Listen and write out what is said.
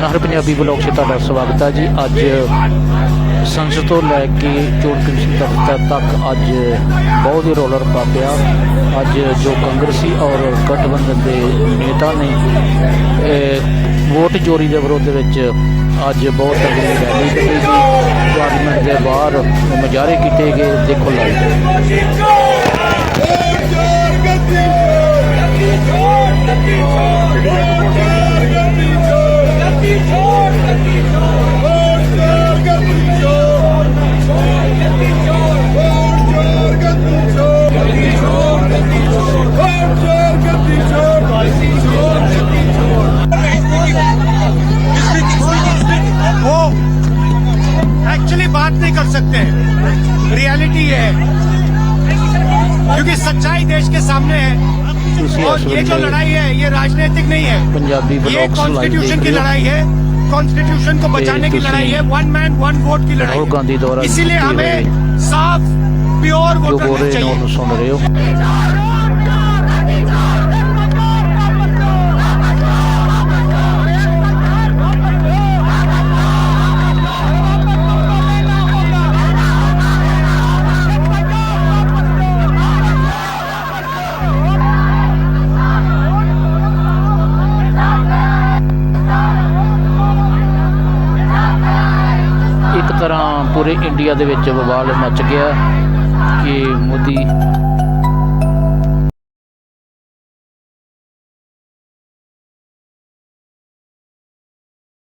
ਨਾਹਰ Punjabi blog 'ਚ ਤੁਹਾਡਾ ਸਵਾਗਤ ਹੈ ਜੀ। ਅੱਜ ਸੰਸਦ ਤੋਂ ਲੈ ਕੇ ਚੋਣ ਕਮਿਸ਼ਨ ਦਫ਼ਤਰ ਤੱਕ ਅੱਜ ਬਹੁਤ ਹੀ ਰੋਲਰ ਪਾ ਪਿਆ ਅੱਜ ਜੋ ਕਾਂਗਰਸੀ ਔਰ ਗਠਬੰਧਨ ਦੇ ਨੇਤਾ ਨੇ ਵੋਟ ਚੋਰੀ ਦੇ ਵਿਰੋਧ ਵਿੱਚ ਅੱਜ ਬਹੁਤ ਤਗੜੀ ਰੈਲੀ ਕੀਤੀ ਗਈ। ਪਾਰਲੀਮੈਂਟ ਦੇ ਬਾਹਰ ਮੁਜ਼ਾਹਰੇ ਕੀਤੇ ਗਏ। ਦੇਖੋ ਲਾਈਵ कर सकते हैं। रियलिटी ये है। क्योंकि सच्चाई देश के सामने है। और ये जो लड़ाई है ये राजनीतिक नहीं है। पंजाबी ये कॉन्स्टिट्यूशन की लड़ाई है। कॉन्स्टिट्यूशन को बचाने की लड़ाई है। वन मैन वन वोट की लड़ाई इसीलिए हमें साफ़ प्योर वोट चाहिए। ਇੱਕ ਤਰ੍ਹਾਂ ਪੂਰੇ ਇੰਡੀਆ ਦੇ ਵਿੱਚ ਬਵਾਲ ਮਚ ਗਿਆ ਕਿ ਮੋਦੀ